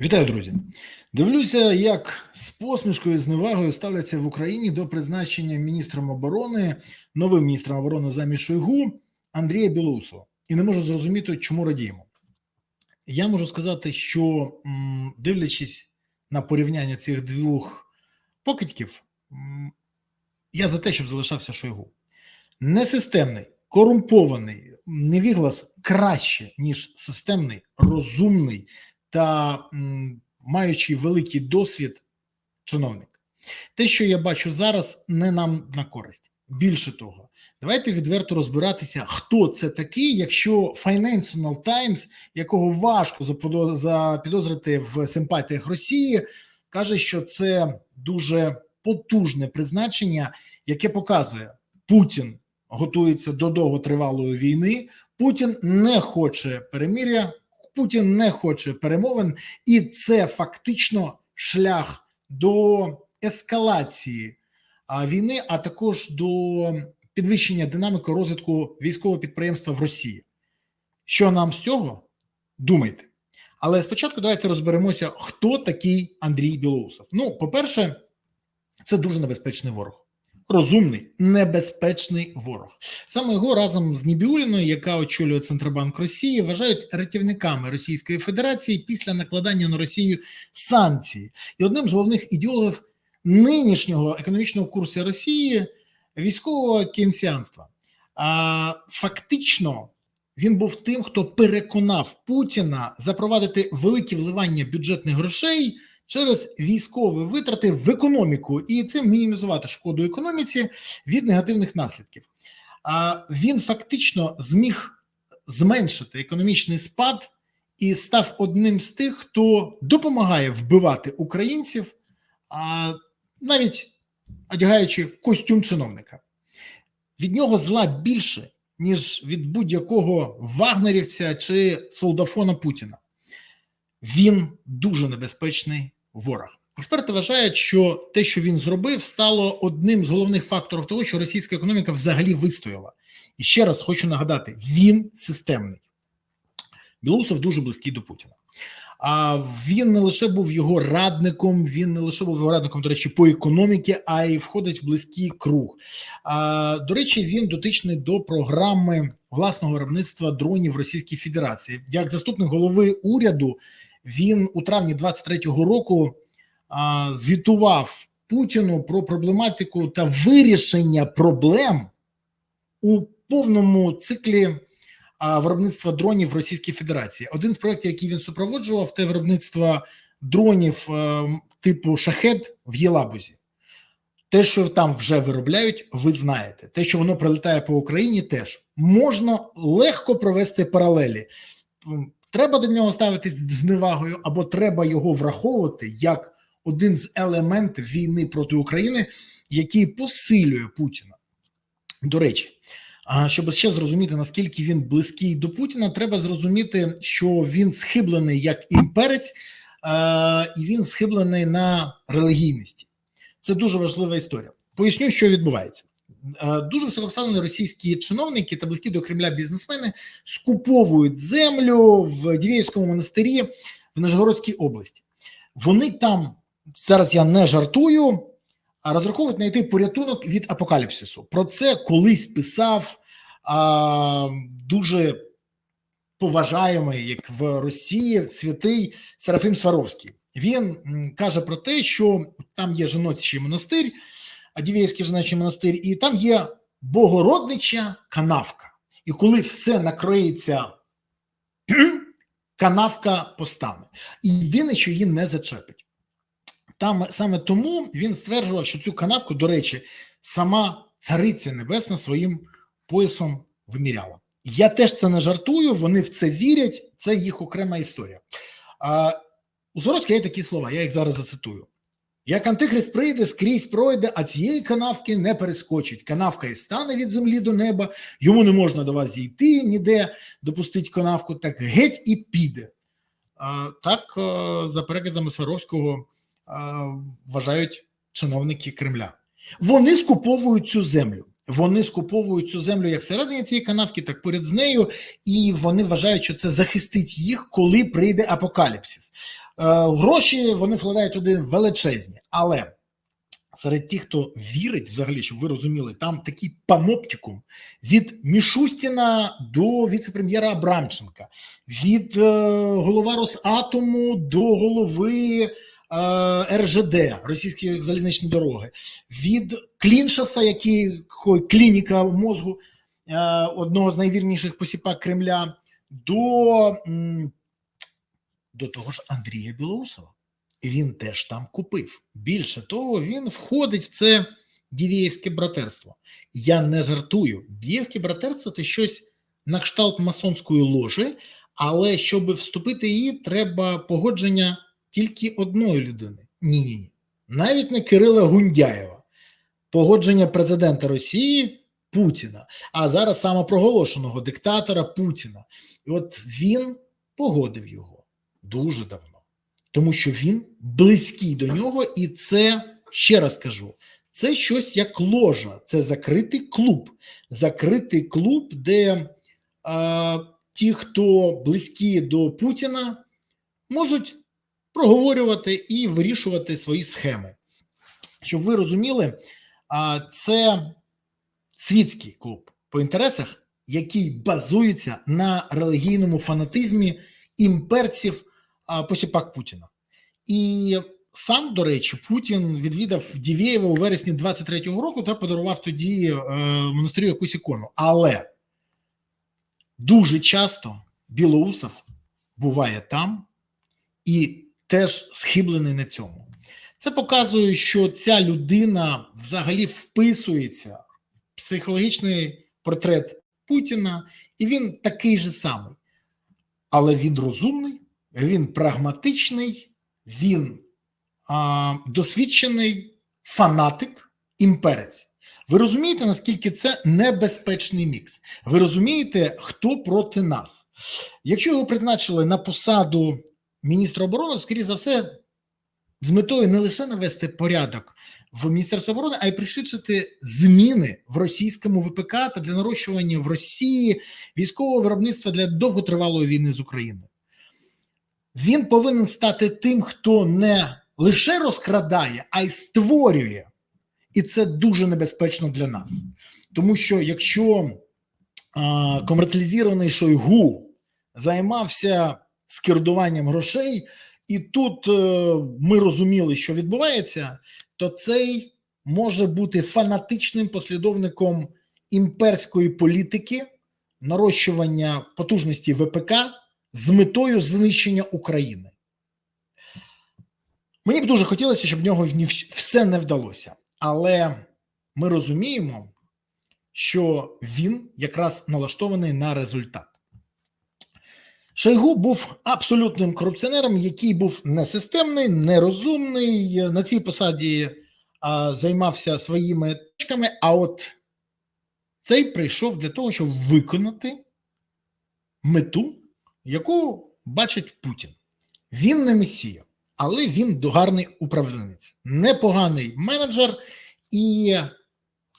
Вітаю, друзі! Дивлюся, як з посмішкою і зневагою ставляться в Україні до призначення міністром оборони, новим міністром оборони замість Шойгу Андрія Білоусова. І не можу зрозуміти, чому радіємо. Я можу сказати, що дивлячись на порівняння цих двох покидьків, я за те, щоб залишався Шойгу. Несистемний, корумпований, невіглас краще, ніж системний, розумний та маючи великий досвід чиновник. Те, що я бачу зараз, не нам на користь. Більше того, давайте відверто розбиратися, хто це такий, якщо Financial Times, якого важко запідозрити в симпатіях Росії, каже, що це дуже потужне призначення, яке показує, Путін готується до довготривалої війни, Путін не хоче перемир'я, Путін не хоче перемовин, і це фактично шлях до ескалації війни, а також до підвищення динаміки розвитку військового підприємства в Росії. Що нам з цього? Думайте. Але спочатку давайте розберемося, хто такий Андрій Білоусов. Ну, по-перше, це дуже небезпечний ворог. Розумний, небезпечний ворог. Саме його разом з Нібіуліною, яка очолює Центробанк Росії, вважають рятівниками Російської Федерації після накладання на Росію санкцій. І одним з головних ідеологів нинішнього економічного курсу Росії військового кінсіанства. А фактично він був тим, хто переконав Путіна запровадити великі вливання бюджетних грошей через військові витрати в економіку і цим мінімізувати шкоду економіці від негативних наслідків. А він фактично зміг зменшити економічний спад і став одним з тих, хто допомагає вбивати українців, а навіть одягаючи костюм чиновника. Від нього зла більше, ніж від будь-якого вагнерівця чи солдафона Путіна. Він дуже небезпечний ворог. Експерти вважають, що те, що він зробив, стало одним з головних факторів того, що російська економіка взагалі вистояла. І ще раз хочу нагадати: він системний. Білоусов дуже близький до Путіна. А він не лише був його радником, він не лише був його радником, до речі, по економіці, а й входить в близький круг. А, До речі, він дотичний до програми власного виробництва дронів Російської Федерації. Як заступник голови уряду, він у травні 23-го року а, звітував Путіну про проблематику та вирішення проблем у повному циклі а, виробництва дронів в Російській Федерації. Один з проєктів, який він супроводжував, це виробництво дронів е, типу шахет в Єлабузі. Те, що там вже виробляють, ви знаєте. Те, що воно прилітає по Україні, теж можна легко провести паралелі. Треба до нього ставитись з зневагою, або треба його враховувати як один з елементів війни проти України, який посилює Путіна. До речі, щоб ще зрозуміти, наскільки він близький до Путіна, треба зрозуміти, що він схиблений як імперець, і він схиблений на релігійності. Це дуже важлива історія. Поясню, що відбувається. Е, Дуже високопоставлені російські чиновники та близькі до Кремля бізнесмени скуповують землю в Дівєївському монастирі в Нижегородській області. Вони там зараз я не жартую, а розраховують знайти порятунок від апокаліпсису. Про це колись писав а, дуже поважаємий, як в Росії, святий Серафим Сваровський. Він каже про те, що там є жіночий монастир, Адівєйський жіночий монастир, і там є Богороднича канавка. І коли все накриється, канавка постане. І єдине, що її не зачепить. Там саме тому він стверджував, що цю канавку, до речі, сама цариця небесна своїм поясом виміряла. Я теж це не жартую, вони в це вірять, це їх окрема історія. У Сорочка є такі слова, я їх зараз зацитую. Як антихрист прийде, скрізь пройде, а цієї канавки не перескочить. Канавка і стане від землі до неба, йому не можна до вас зійти, ніде допустить канавку, так геть і піде. Так, за переказами Сваровського, а, вважають чиновники Кремля. Вони скуповують цю землю. Вони скуповують цю землю як всередині цієї канавки, так поряд з нею, і вони вважають, що це захистить їх, коли прийде апокаліпсис. Гроші вони вкладають туди величезні, але серед тих, хто вірить, взагалі, щоб ви розуміли, там такий паноптикум від Мішустіна до віце-прем'єра Абрамченка, від е, голова Росатому до голови е, РЖД Російської залізничні дороги, від Кліншаса, який клініка мозку е, одного з найвірніших посіпак Кремля, до, до того ж Андрія Білоусова. Він теж там купив. Більше того, він входить в це дівєєвське братерство. Я не жартую. Дівєєвське братерство це щось на кшталт масонської ложі, але щоб вступити в її, треба погодження тільки одної людини. Ні, ні, ні. Навіть не Кирила Гундяєва, погодження президента Росії Путіна, а зараз самопроголошеного диктатора Путіна. І от він погодив його дуже давно тому що він близький до нього, і це ще раз кажу: це щось як ложа, це закритий клуб, закритий клуб, де а, ті, хто близькі до Путіна, можуть проговорювати і вирішувати свої схеми. Щоб ви розуміли, а, це світський клуб по інтересах, який базується на релігійному фанатизмі імперців посіпак Путіна. І сам, до речі, Путін відвідав Дівєєва у вересні 23-го року та подарував тоді е, монастирю якусь ікону. Але дуже часто Білоусов буває там і теж схиблений на цьому. Це показує, що ця людина взагалі вписується в психологічний портрет Путіна, і він такий же самий. Але він розумний, він прагматичний, він а, досвідчений фанатик, імперець. Ви розумієте, наскільки це небезпечний мікс? Ви розумієте, хто проти нас? Якщо його призначили на посаду міністра оборони, скоріше за все, з метою не лише навести порядок в Міністерстві оборони, а й пришвидшити зміни в російському ВПК та для нарощування в Росії військового виробництва для довготривалої війни з Україною. Він повинен стати тим, хто не лише розкрадає, а й створює. І це дуже небезпечно для нас. Тому що якщо а, комерціалізований Шойгу займався скердуванням грошей, і тут е, ми розуміли, що відбувається, то цей може бути фанатичним послідовником імперської політики, нарощування потужності ВПК з метою знищення України. Мені б дуже хотілося, щоб в нього все не вдалося. Але ми розуміємо, що він якраз налаштований на результат. Шойгу був абсолютним корупціонером, який був несистемний, нерозумний. На цій посаді а, займався своїми точками. А от цей прийшов для того, щоб виконати мету, яку бачить Путін. Він не месія, але він догарний управлінець, непоганий менеджер, і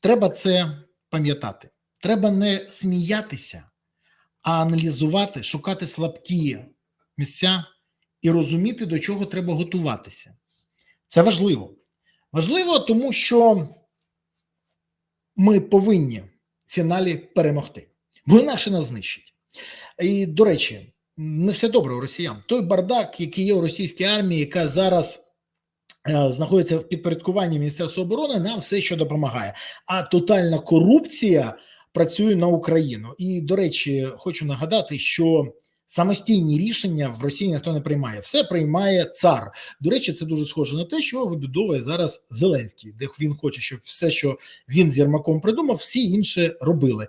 треба це пам'ятати. Треба не сміятися, а аналізувати, шукати слабкі місця і розуміти, до чого треба готуватися. Це важливо. Важливо, тому що ми повинні в фіналі перемогти, бо інакше нас знищить. І, до речі, не все добре у росіян. Той бардак, який є у російській армії, яка зараз е, знаходиться в підпорядкуванні Міністерства оборони, нам все що допомагає. А тотальна корупція працює на Україну. І, до речі, хочу нагадати, що самостійні рішення в Росії ніхто не приймає. Все приймає цар. До речі, це дуже схоже на те, що вибудовує зараз Зеленський, де він хоче, щоб все, що він з Єрмаком придумав, всі інші робили.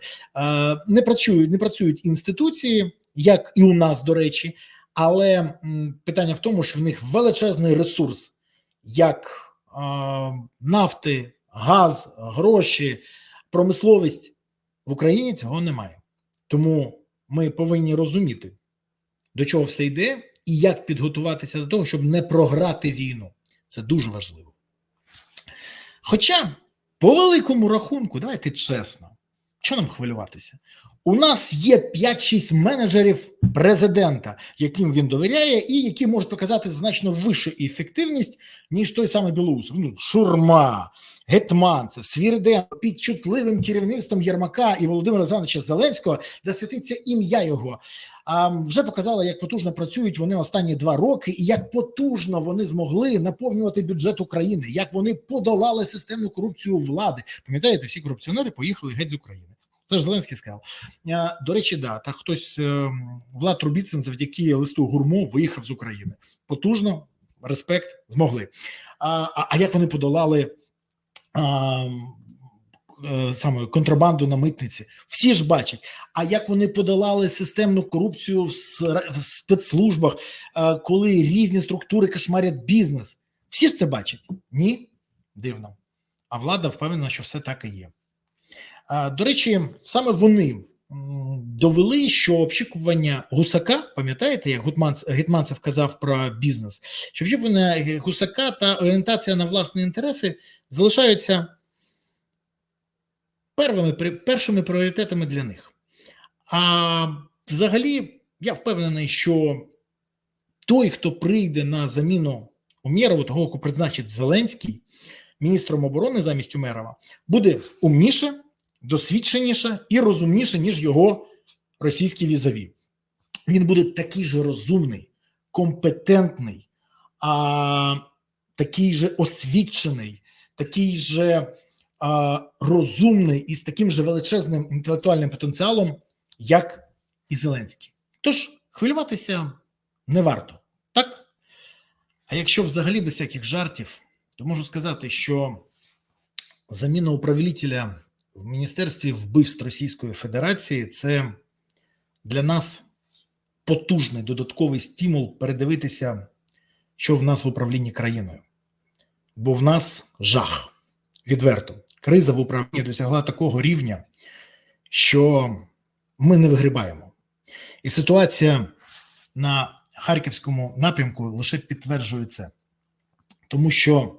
Не працюють, не працюють інституції, як і у нас, до речі, але питання в тому, що в них величезний ресурс, як нафти, газ, гроші, промисловість в Україні цього немає. Тому ми повинні розуміти, до чого все йде, і як підготуватися до того, щоб не програти війну. Це дуже важливо. Хоча, по великому рахунку, давайте чесно, що нам хвилюватися? У нас є 5-6 менеджерів президента, яким він довіряє, і які можуть показати значно вищу ефективність, ніж той самий Білоусов. Ну, Шурма, Гетманцев, Свіриденко під чутливим керівництвом Єрмака і Володимира Зановича Зеленського, де святиться ім'я його. Вже показали, як потужно працюють вони останні два роки, і як потужно вони змогли наповнювати бюджет України, як вони подолали системну корупцію влади. Пам'ятаєте, всі корупціонери поїхали геть з України. Це ж Зеленський сказав. До речі, да, так хтось е, Влад Трубіцин завдяки листу гурмо виїхав з України. Потужно, респект, змогли. А, а, а як вони подолали саме контрабанду на митниці? Всі ж бачать. А як вони подолали системну корупцію в спецслужбах, е, коли різні структури кошмарять бізнес? Всі ж це бачать? Ні? Дивно. А влада впевнена, що все так і є. До речі, саме вони довели, що обшукування гусака, пам'ятаєте, як Гетманцев казав про бізнес, що обшукування гусака та орієнтація на власні інтереси залишаються первими, першими пріоритетами для них. А взагалі, я впевнений, що той, хто прийде на заміну Умєрову, того, кого призначить Зеленський, міністром оборони замість Умерова, буде умніше, досвідченіше і розумніше, ніж його російські візаві. Він буде такий же розумний, компетентний, а, такий же освічений, такий же розумний і з таким же величезним інтелектуальним потенціалом, як і Зеленський. Тож хвилюватися не варто, так? А якщо взагалі без всяких жартів, то можу сказати, що заміна управління в Міністерстві вбивств Російської Федерації це для нас потужний додатковий стимул передивитися, що в нас в управлінні країною. Бо в нас жах відверто. Криза в управлінні досягла такого рівня, що ми не вигрібаємо. І ситуація на харківському напрямку лише підтверджує це, тому що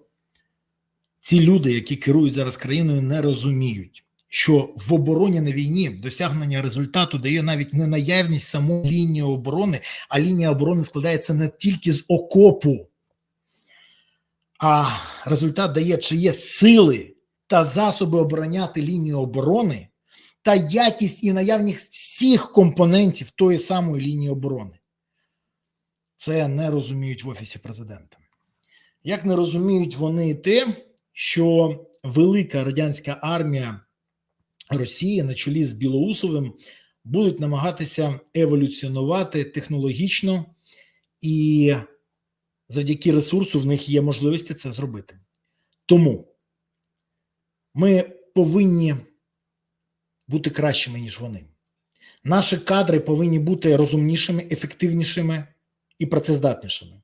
ці люди, які керують зараз країною, не розуміють, що в обороні на війні досягнення результату дає навіть не наявність самої лінії оборони, а лінія оборони складається не тільки з окопу, а результат дає, чи є сили та засоби обороняти лінію оборони та якість і наявність всіх компонентів тої самої лінії оборони. Це не розуміють в Офісі президента. Як не розуміють вони те, що велика радянська армія Росії на чолі з Білоусовим будуть намагатися еволюціонувати технологічно, і завдяки ресурсу в них є можливості це зробити. Тому ми повинні бути кращими, ніж вони. Наші кадри повинні бути розумнішими, ефективнішими і працездатнішими.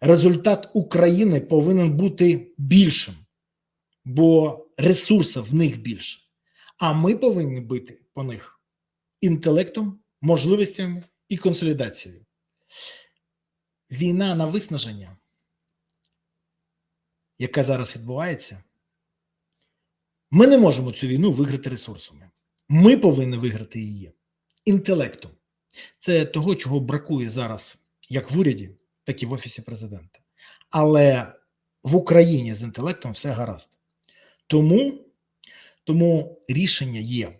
Результат України повинен бути більшим, бо ресурсів в них більше. А ми повинні бити по них інтелектом, можливостями і консолідацією. Війна на виснаження, яка зараз відбувається, ми не можемо цю війну виграти ресурсами. Ми повинні виграти її інтелектом. Це того, чого бракує зараз як в уряді, так і в Офісі президента. Але в Україні з інтелектом все гаразд. Тому, тому рішення є.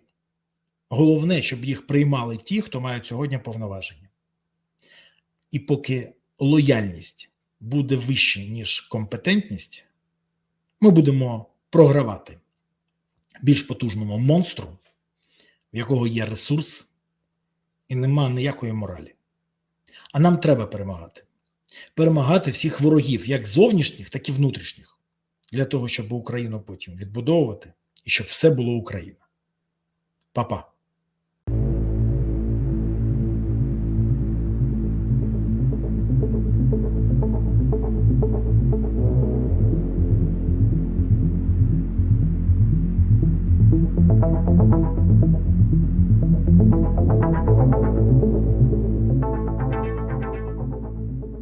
Головне, щоб їх приймали ті, хто мають сьогодні повноваження. І поки лояльність буде вище, ніж компетентність, ми будемо програвати більш потужному монстру, в якого є ресурс і нема ніякої моралі. А нам треба перемагати. Перемагати всіх ворогів, як зовнішніх, так і внутрішніх, для того, щоб Україну потім відбудовувати і щоб все було Україна. Па-па.